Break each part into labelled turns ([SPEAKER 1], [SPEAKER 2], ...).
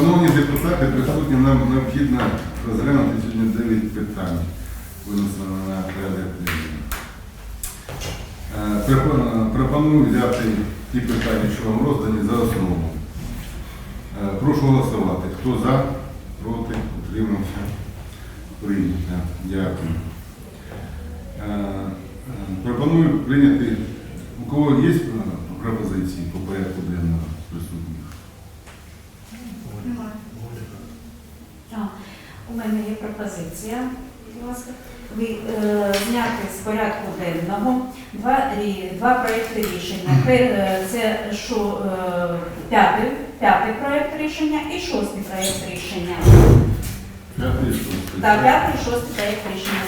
[SPEAKER 1] Шановні депутати, присутні, нам необхідно розглянути сьогодні 9 питань, винесено на порядок денний. Е, пропоную- взяти ті питання, що вам роздані, за основу. Е, Прошу голосувати. Хто за, проти, утримався, прийнято. Дякую. Е, Пропоную прийняти, у кого є пропозиції по порядку денного з присутніх?
[SPEAKER 2] Так, у мене є пропозиція, будь ласка. Ви е, зняти з порядку денного два, рі- два проекти рішення. Е, Це що, е, п'ятий, п'ятий проект рішення і шостий проект рішення.
[SPEAKER 1] П'ятий, шостий.
[SPEAKER 2] Так, п'ятий і шостий проект рішення.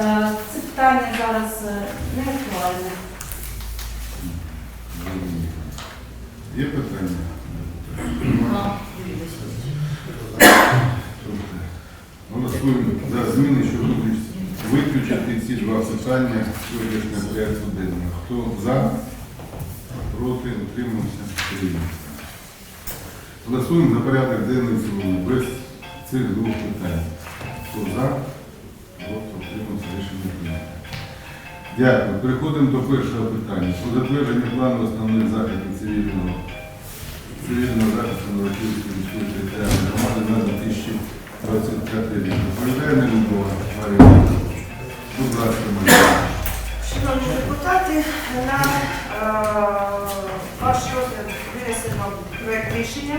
[SPEAKER 2] Е, Це питання зараз не актуальне.
[SPEAKER 1] Є питання? Голосуємо за зміни, що виключ- виключити ці два питання сьогоднішнього порядку денного. Хто за, проти, утримався, прийнято. Голосуємо за порядок денний цілому, без цих двох питань. Хто за, проти, утримався, рішення прийнято. Дякую. Переходимо до першого питання. Про затвердження плану основних заходів цивільного цивільного захисту Новосільської міської громади на 2025 рік. Доповідає Нелюбова Марія. Будь ласка, Марія.
[SPEAKER 3] Шановні депутати, на е, ваш розгляд винесено проект рішення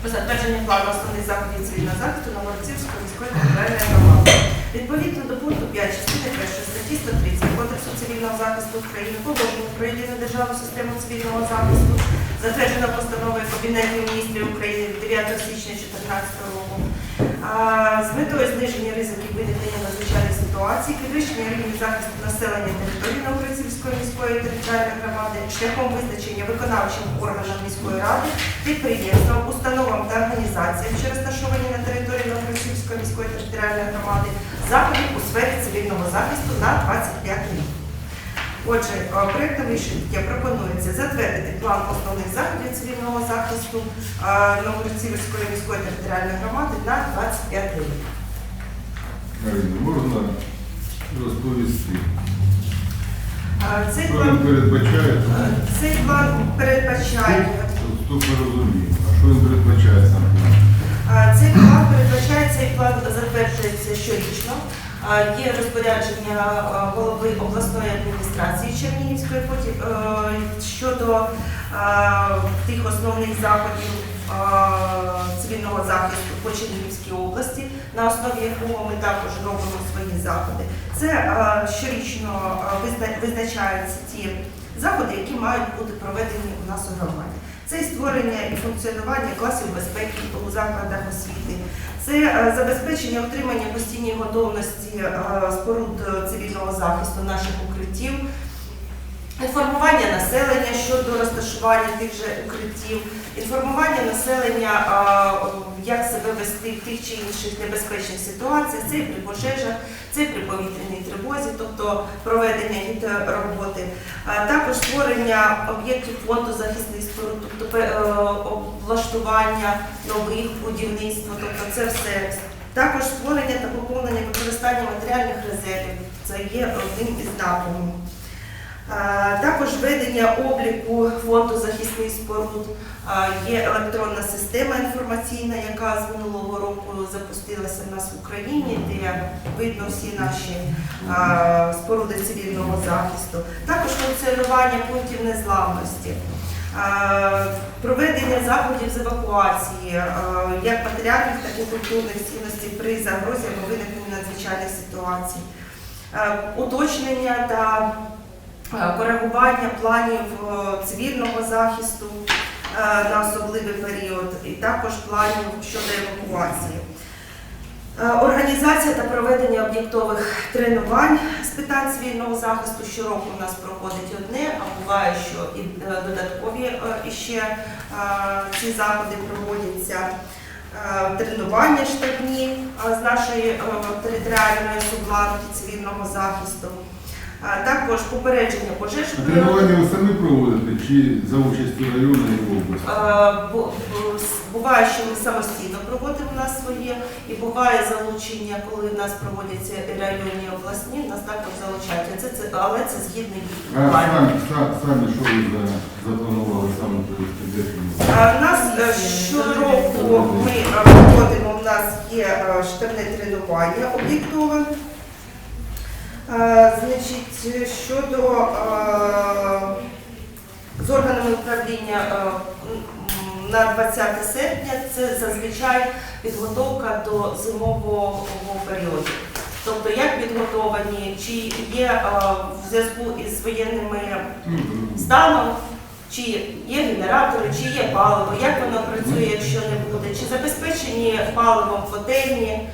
[SPEAKER 3] про затвердження плану основних заходів цивільного захисту Новоросійської міської територіальної громади. Відповідно до пункту 5 частини 1 статті 130 Кодексу цивільного захисту України положення про єдину державну систему цивільного захисту, затверджено постановою Кабінету міністрів України від 9 січня 2014 року. З метою зниження ризиків виникнення надзвичайних ситуацій, підвищення рівня захисту населення території Новгородцівської міської територіальної громади шляхом визначення виконавчим органам міської ради, підприємствам, установам та організаціям, що розташовані на території Новгородцівської міської територіальної громади, заходів у сфері цивільного захисту на 25 рік. Отже, е, проектом рішення пропонується затвердити план основних заходів цивільного захисту е, Новгородцівської міської територіальної громади на 25 рік.
[SPEAKER 1] Марина, можна розповісти?
[SPEAKER 3] Е, Цей
[SPEAKER 1] Що він
[SPEAKER 3] план,
[SPEAKER 1] передбачає?
[SPEAKER 3] цей план передбачає
[SPEAKER 1] Хто розуміє? А що він передбачає сам план?
[SPEAKER 3] Цей план передбачає цей план затверджується щорічно. Є розпорядження голови обласної адміністрації Чернігівської потім е, щодо тих основних заходів цивільного захисту по Чернігівській області, на основі якого ми також робимо свої заходи. Це щорічно визначаються ті заходи, які мають бути проведені у нас у громаді. Це створення і функціонування класів безпеки у закладах освіти, це е, забезпечення отримання постійної готовності е, споруд е, цивільного захисту наших укриттів, інформування населення щодо розташування тих же укриттів, інформування населення, як себе вести в тих чи інших небезпечних ситуаціях, це і при пожежах, це і при повітряній тривозі, тобто проведення гідророботи, Е, також створення об'єктів фонду захисних споруд, тобто е, облаштування нових будівництва, тобто це все. Також створення та поповнення використання матеріальних резервів. Це є одним із напрямів. Також ведення обліку фонду захисних споруд. Є електронна система інформаційна, яка з минулого року запустилася в нас в Україні, де видно всі наші споруди цивільного захисту. Також функціонування пунктів незламності. Проведення заходів з евакуації як матеріальних, так і культурних цінностей при загрозі або виникненні надзвичайних ситуацій, Е, уточнення та коригування планів е, цивільного захисту е, на особливий період, і також планів щодо евакуації. Е, Організація та проведення об'єктових тренувань з питань цивільного захисту щороку у нас проходить одне, а буває, що і е, додаткові е, іще е, ці заходи проводяться. Е, Тренування штабні е, з нашої е, територіальної субланки цивільного захисту. А також попередження пожеж
[SPEAKER 1] А тренування ви самі проводите чи за участю району і області?
[SPEAKER 3] С- Буває, що ми самостійно проводимо у нас своє, і буває залучення, коли в нас проводяться і районні обласні, нас також залучають. А Це, це, але це згідно їх
[SPEAKER 1] А самі, са- самі що ви за- запланували саме провести декілька?
[SPEAKER 3] У нас е, щороку ми е, проводимо, у нас є е, штабне тренування об'єктове. Е, Значить, щодо е, з органами управління е, на 20 серпня це зазвичай підготовка до зимового періоду. Тобто як підготовані, чи є в зв'язку із воєнними станом, чи є генератори, чи є паливо, як воно працює, якщо не буде, чи забезпечені паливом котельні,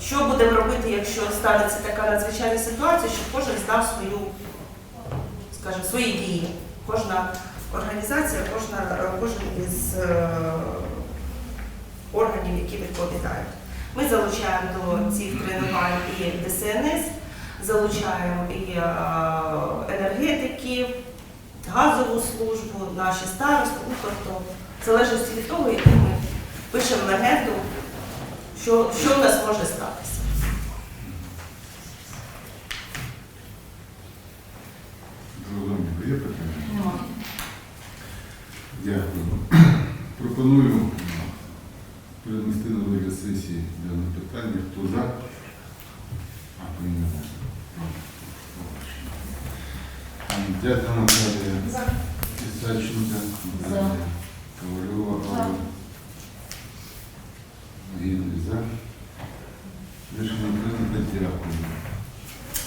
[SPEAKER 3] що будемо робити, якщо станеться така надзвичайна ситуація, щоб кожен знав свою, скажімо, свої дії. Кожна організація, кожна, кожен із е, органів, які відповідають. Ми залучаємо до цих тренувань і ДСНС, залучаємо і е, енергетиків, газову службу, наші старости. Ну, тобто, в залежності від того, яку ми пишемо легенду, що, що в нас може статися.
[SPEAKER 1] Зрозуміло. Є питання?
[SPEAKER 2] Нема.
[SPEAKER 1] Дякую. Пропоную перенести на вигляд сесії дане питання. Хто за? А, прийняли. Дякую, Наталія. Ісаченка.
[SPEAKER 2] За.
[SPEAKER 1] Ковальова.
[SPEAKER 2] За.
[SPEAKER 1] Алла. Гінний за. Рішення прийнято. Дякую.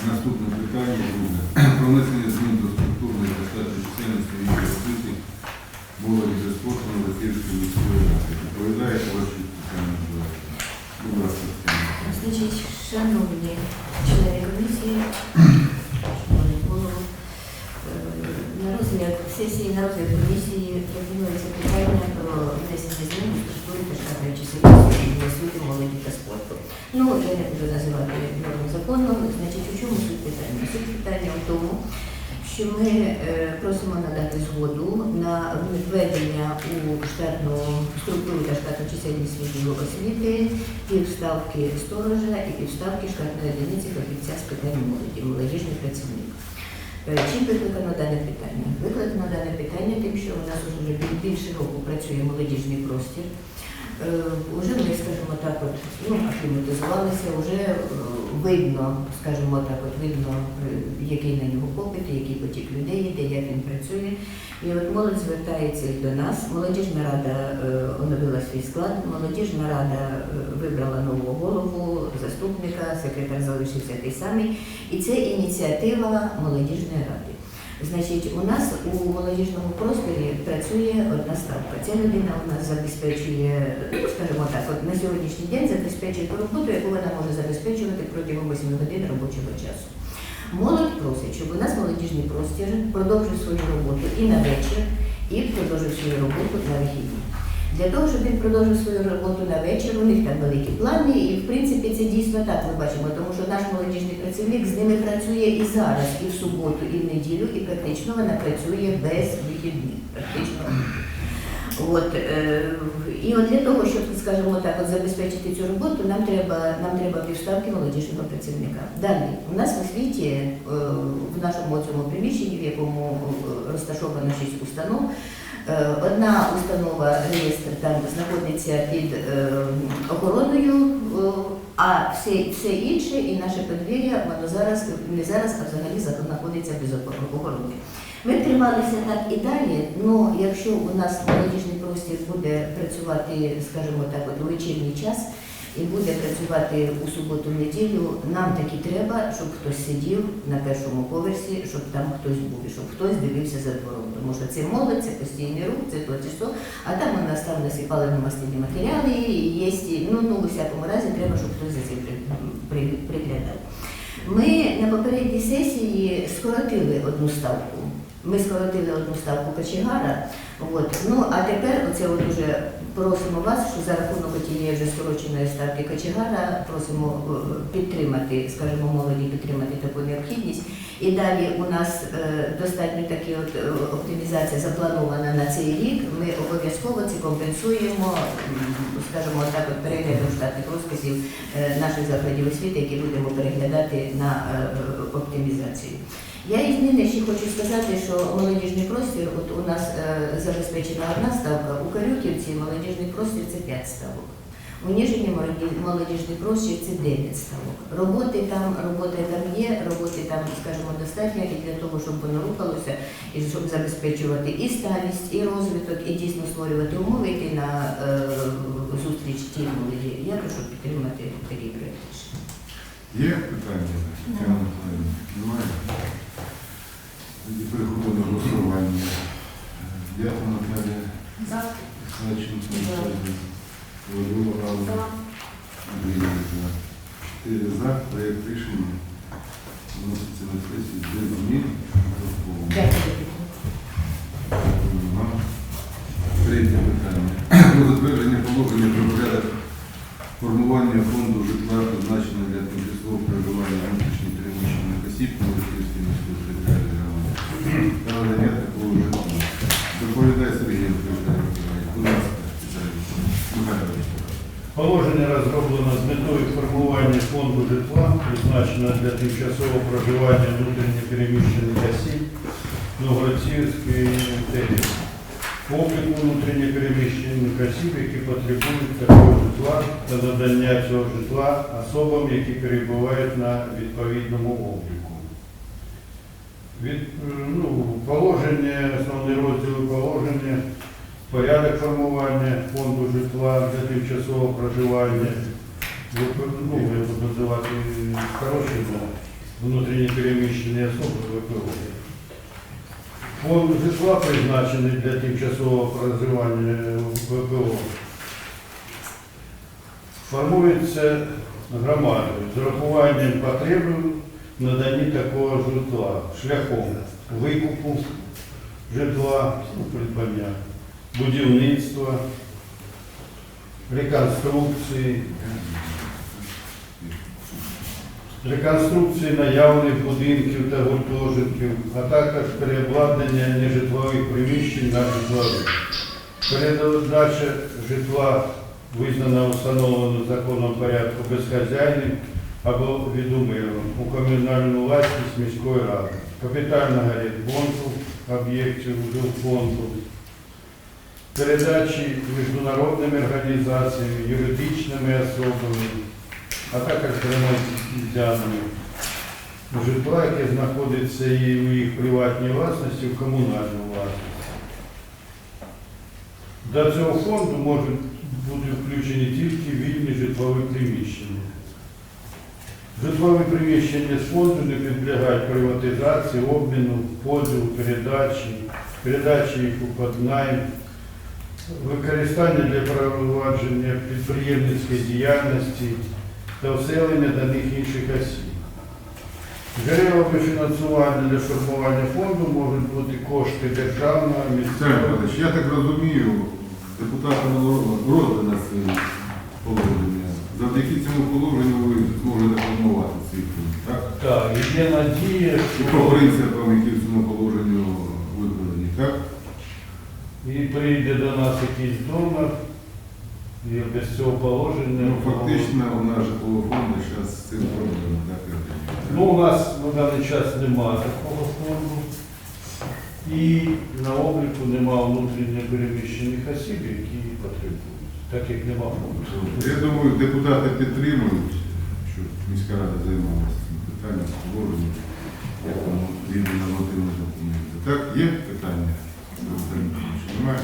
[SPEAKER 1] Наступне питання друге. Про внесення змін до структурної та штатної чисельності відділу освіти спорту Новосільської міської ради. Доповідає ваші питання. Будь ласка,
[SPEAKER 4] Значить, шановні члени комісії, шановний голову, е, на розгляд сесії, на розгляд комісії пропонується питання про внесення змін до структури штатної чисельності освіти, молоді та спорту. Ну, я не буду називати норму закону. Значить, у чому суть питання? Суть питання в тому, що ми е, просимо надати згоду на введення у штатну структуру та штатну чисельність відділу освіти півставки сторожа і півставки штатної одиниці фахівця з питань молоді, молодіжний працівник. Е, Чим викликано дане питання? Викликано дане питання тим, що у нас вже більше року працює молодіжний простір. Е, Уже ми, скажімо так, от, ну, акліматизувалися, вже видно, скажімо так, от видно, е, який на нього попит, який потік людей йде, як він працює. І от молодь звертається до нас. Молодіжна рада е, оновила свій склад, молодіжна рада е, вибрала нову голову, заступника, секретар залишився той самий. І це ініціатива молодіжної ради. Значить, у нас у молодіжному просторі працює одна ставка. Ця людина у нас забезпечує, ну скажімо так, от на сьогоднішній день забезпечує ту роботу, яку вона може забезпечувати протягом 8 годин робочого часу. Молодь просить, щоб у нас молодіжний простір продовжив свою роботу і на вечір, і продовжив свою роботу на вихідні. Для того, щоб він продовжив свою роботу на вечір, у них там великі плани, і в принципі це дійсно так ми бачимо, тому що наш молодіжний працівник з ними працює і зараз, і в суботу, і в неділю, і практично вона працює без вихідних. Практично. От, е, і от для того, щоб, скажімо так, от забезпечити цю роботу, нам треба, нам треба півставки молодіжного працівника. Далі, у нас в освіті, е, в нашому цьому приміщенні, в якому е, розташовано шість установ, одна установа, реєстр там знаходиться під е, охороною, е, а все, все інше і наше подвір'я, воно зараз, не зараз, а взагалі знаходиться без охорони. Ми трималися так і далі, але якщо у нас молодіжний простір буде працювати, скажімо так, у вечірній час і буде працювати у суботу, неділю, нам таки треба, щоб хтось сидів на першому поверсі, щоб там хтось був, і щоб хтось дивився за двором. Тому що це молодь, це постійний рух, це то чи що. А там у нас там насипали на мастильні матеріали, і є, ну, ну, у всякому разі треба, щоб хтось за цим при- при- приглядав. Ми на попередній сесії скоротили одну ставку. Ми скоротили одну ставку кочегара. От. Ну, а тепер оце от уже просимо вас, що за рахунок тієї вже скороченої ставки кочегара просимо е, підтримати, скажімо, молоді підтримати таку необхідність. І далі у нас е, достатньо такі от е, оптимізація запланована на цей рік. Ми обов'язково це компенсуємо, скажімо, так от переглядом штатних розписів наших закладів освіти, які будемо переглядати на оптимізацію. Я зміни ще хочу сказати, що молодіжний простір, от у нас е, забезпечена одна ставка, у Карютівці молодіжний простір це 5 ставок. У Ніжині молодіжний простір це 9 ставок. Роботи там, роботи там є, роботи там, скажімо, достатньо і для того, щоб воно рухалося, і щоб забезпечувати і сталість, і розвиток, і дійсно створювати умови йти на е, зустріч тій молоді. Я прошу підтримати такий проєкт.
[SPEAKER 1] Є питання? Немає? Тоді переходимо до голосування. Дякую, Наталія.
[SPEAKER 2] За.
[SPEAKER 1] Саченко,
[SPEAKER 4] За.
[SPEAKER 1] Володимир Галина,
[SPEAKER 2] За.
[SPEAKER 1] Андрій за. Чотири за. Проєкт рішення вноситься на сесію без змін.
[SPEAKER 4] Дякую
[SPEAKER 1] вам. Третє питання. Про затвердження положення про порядок формування фонду житла, призначеного для тимчасового проживання внутрішньо переміщених осіб на Литівській міської територіальній громади. Та надання такого житла. Доповідає Сергій Миколаївич. Будь ласка, спеціаліст. Михайлович.
[SPEAKER 5] Положення розроблено з метою формування фонду житла, призначеного для тимчасового проживання внутрішньо переміщених осіб Новгородцівської. По обліку внутрішньо переміщених осіб, які потребують такого житла та надання цього житла особам, які перебувають на відповідному обліку. Від, ну, положення, основні розділи положення порядок формування фонду житла для тимчасового проживання. Ну, я буду називати скорочено, внутрішні переміщені особи ВПО. Фонд житла призначений для тимчасового проживання ВПО. Формується громадою з урахуванням потреби в наданні такого житла шляхом викупу житла, ну, придбання будівництва, реконструкції, Реконструкції наявних будинків та гуртожитків, а також переобладнання нежитлових приміщень на житлові. Передача житла визнана встановлену законом порядку безхазяйним або відумиром у комунальну власність міської ради, капітального ремонту об'єктів фонду, передачі міжнародними організаціями, юридичними особами, а також громадянами житла, яке знаходиться і в їх приватній власності, в комунальній власності. До цього фонду можуть бути включені тільки вільні житлові приміщення. Житлові приміщення з фонду не підлягають приватизації, обміну, поділу, передачі, передачі їх у поднайм, використання для провадження підприємницької діяльності та оселення до них інших осіб. Джерелами фінансування для формування фонду можуть бути кошти державного, місцевого.
[SPEAKER 1] Михайлович, я так розумію, депутатам роздано це положення. Завдяки цьому положенню ви зможете формувати цей фонд, так?
[SPEAKER 5] Так, і є надія,
[SPEAKER 1] І
[SPEAKER 5] що
[SPEAKER 1] по принципам, які в цьому положенню викладені, так?
[SPEAKER 5] і прийде до нас якийсь донор, і без цього положення.
[SPEAKER 1] Ну, фактично, у нас житлового фонду зараз з цим я?
[SPEAKER 5] Ну, у нас на даний час немає такого фонду. І на обліку немає внутрішньо переміщених осіб, які потребують, так як немає фонду.
[SPEAKER 1] Я думаю, депутати підтримують, щоб міська рада займалася цим питанням, положенням, як воно згідно нормативних документів. Так, є питання? Немає?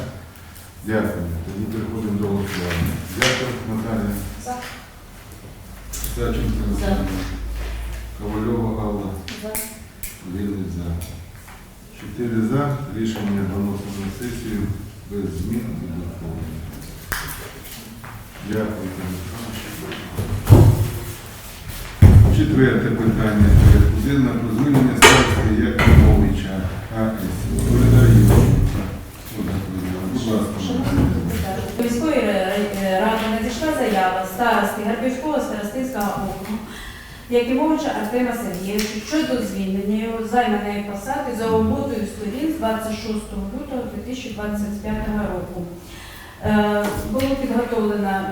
[SPEAKER 1] Дякую. Тоді переходимо до голосування. Дякую, Наталія.
[SPEAKER 2] За.
[SPEAKER 1] Саченко,
[SPEAKER 4] За.
[SPEAKER 1] Ковальова Алла.
[SPEAKER 2] За.
[SPEAKER 1] Вільний за. Чотири за. Рішення виносимо на сесію без змін і доповнень. Дякую. Четверте питання порядку денного про звільнення старости Яковлевича АС. Доповідає Юрій. Будь ласка.
[SPEAKER 2] Шановні депутати, До міської ра- ради надійшла заява старости Гарбівського старостинського округу Якимовича Артема Сергійовича щодо звільнення його займаної посади за угодою сторін з 26 лютого 2025 року. Е, Було підготовлено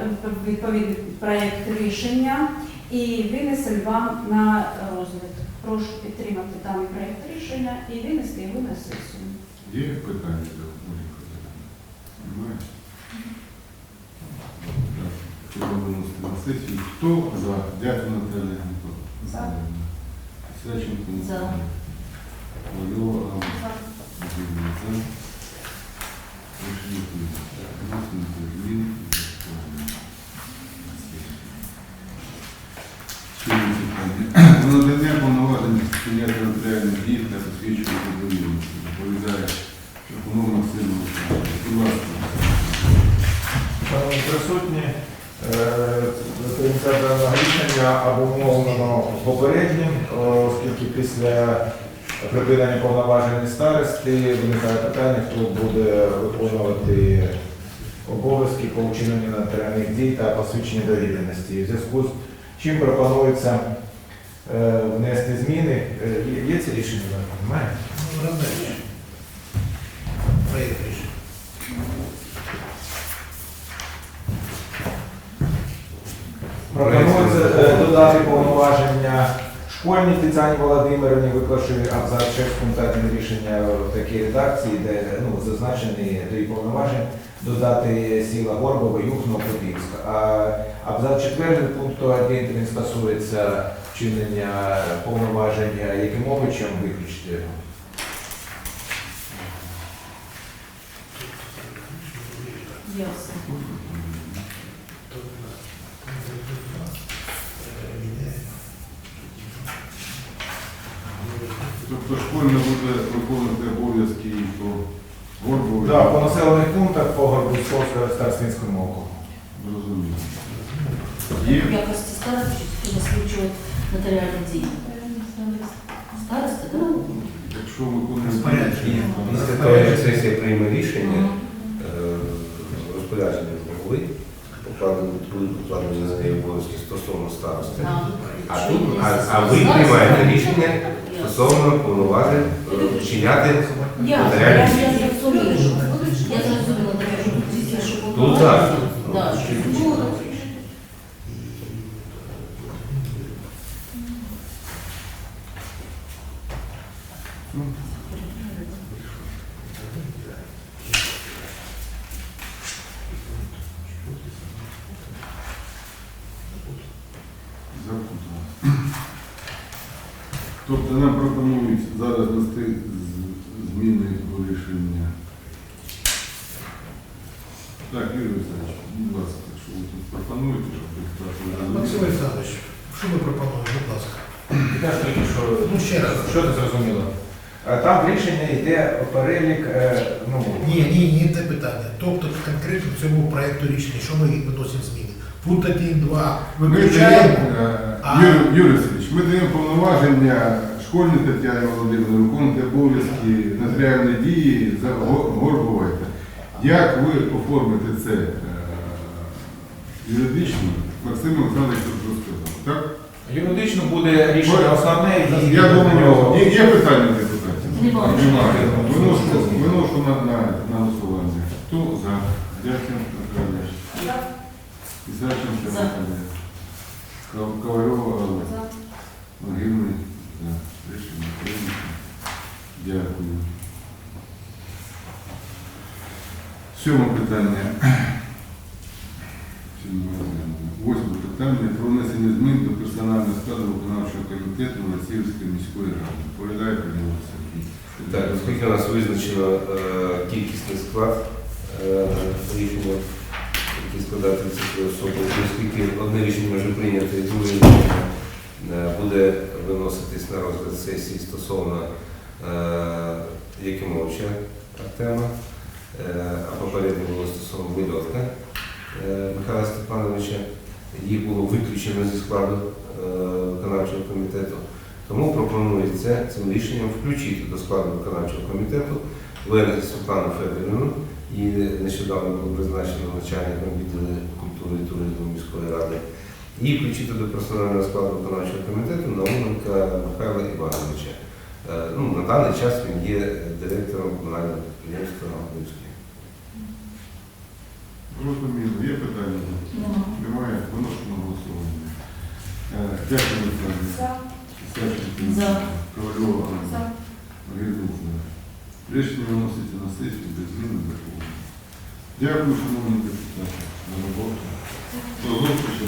[SPEAKER 2] відповідний проєкт рішення і винесений вам на розгляд. Прошу підтримати даний проєкт рішення і винести його на сесію.
[SPEAKER 1] Є питання до Олі Федорівни? Немає? Так, на сесію. Хто за? Дякую, Наталія
[SPEAKER 4] За.
[SPEAKER 1] Алла. За. І закони. Ще одне питання. Про надання повноважень сприяти територіальних дій та посвідчення добровільності. Доповідає Шахунов Максим Олександрович. Будь ласка.
[SPEAKER 6] Присутні, е, даного рішення обумовлено попереднім, е, оскільки після припинення повноважень старости виникає питання, хто буде виконувати обов'язки по вчиненню нотаріальних дій та посвідчення довіреності. В зв'язку з чим пропонується е, внести зміни. Е, Є, це рішення? Немає? Пропонується додати повноваження школьній Тетяні Володимирівні, виклавши абзац 6 пункту 1 рішення в такій редакції, де ну, зазначені її повноважень додати сіла Горбова, Юхно, Подільська. А абзац 4 пункту 1 він стосується вчинення повноваження яким Якимовичем виключити.
[SPEAKER 4] Ясно.
[SPEAKER 1] Тобто школьна буде виконувати обов'язки і по Горбову.
[SPEAKER 6] Да, по населених пунктах по Горбунського старостинському округу.
[SPEAKER 1] Зрозуміло. Є
[SPEAKER 4] В якості старості чи засвідчують нотаріальні дії. Старости, так?
[SPEAKER 1] Якщо виконує
[SPEAKER 7] Розпорядження.
[SPEAKER 8] Після того, як сесія прийме рішення, е, розпорядження голови, покладені, будуть покладені на неї обов'язки стосовно старости. А тут, а, а ви приймаєте рішення стосовно повноважень е, вчиняти
[SPEAKER 4] Я, я, зрозуміла. Я зрозуміла, так, що
[SPEAKER 8] Тут так.
[SPEAKER 1] Тобто нам пропонують зараз внести зміни до рішення. Так, Юрій Васильович, будь ласка, що ви тут пропонуєте, щоб депутати
[SPEAKER 7] Максим
[SPEAKER 1] розуміли?
[SPEAKER 7] Олександрович, що ми пропонуємо, будь ласка?
[SPEAKER 6] Я ж тільки що
[SPEAKER 7] Ну, ще раз.
[SPEAKER 6] Що ти зрозуміло? Е, Там рішення йде перелік, е, ну,
[SPEAKER 7] Ні, ні, ні, це питання. Тобто конкретно в цьому проекту рішення, що ми виносимо зміни? Пункт 1, 2
[SPEAKER 1] Ми
[SPEAKER 7] виключаємо.
[SPEAKER 1] е,
[SPEAKER 7] А-
[SPEAKER 1] Юрій, Юрій Васильович, ми даємо повноваження школьній Тетяні Володимирівні виконувати обов'язки нотаріальної дії Горбовайте. Як ви оформите це е, юридично, Максим Олександрович тут розказав, так?
[SPEAKER 6] юридично буде рішення основне і
[SPEAKER 1] Я думаю, є, питання депутатів?
[SPEAKER 4] Немає.
[SPEAKER 1] Немає. Виношу, виношу на, на, на голосування. Хто за? Дякую, Наталя. Ісаченко,
[SPEAKER 4] За.
[SPEAKER 1] Наталя. Ков- Ковальова, Алла. Могильний. За. Рішення прийнято. Дякую. Сьоме питання. Восьме питання про внесення змін до персонального складу виконавчого комітету Васильівської міської ради. Доповідає Павло Сергій.
[SPEAKER 8] Так, оскільки нас визначено кількісний склад е, рішення, які складати ці особи, оскільки одне рішення вже прийнято і друге рішення буде виноситись на розгляд сесії стосовно е, Якимовича Артема, е, а попередньо було стосовно Вильотка е, Михайла Степановича. Їх було виключено зі складу е, виконавчого комітету. Тому пропонується цим рішенням включити до складу виконавчого комітету Верес Світлану Федорівну, і нещодавно було призначено начальником відділу культури і туризму міської ради, і включити до персонального складу виконавчого комітету Науменка Михайла Івановича. Е, Ну, на даний час він є директором комунального підприємства Липське.
[SPEAKER 1] Зрозуміло. Є питання? Немає. Виношу на голосування. Е, Дякую, Олександр.
[SPEAKER 2] За.
[SPEAKER 1] Ковальова. Рішення виноситься на сесію без змін до закону. Дякую, шановні депутати, за роботу. До зустрічі.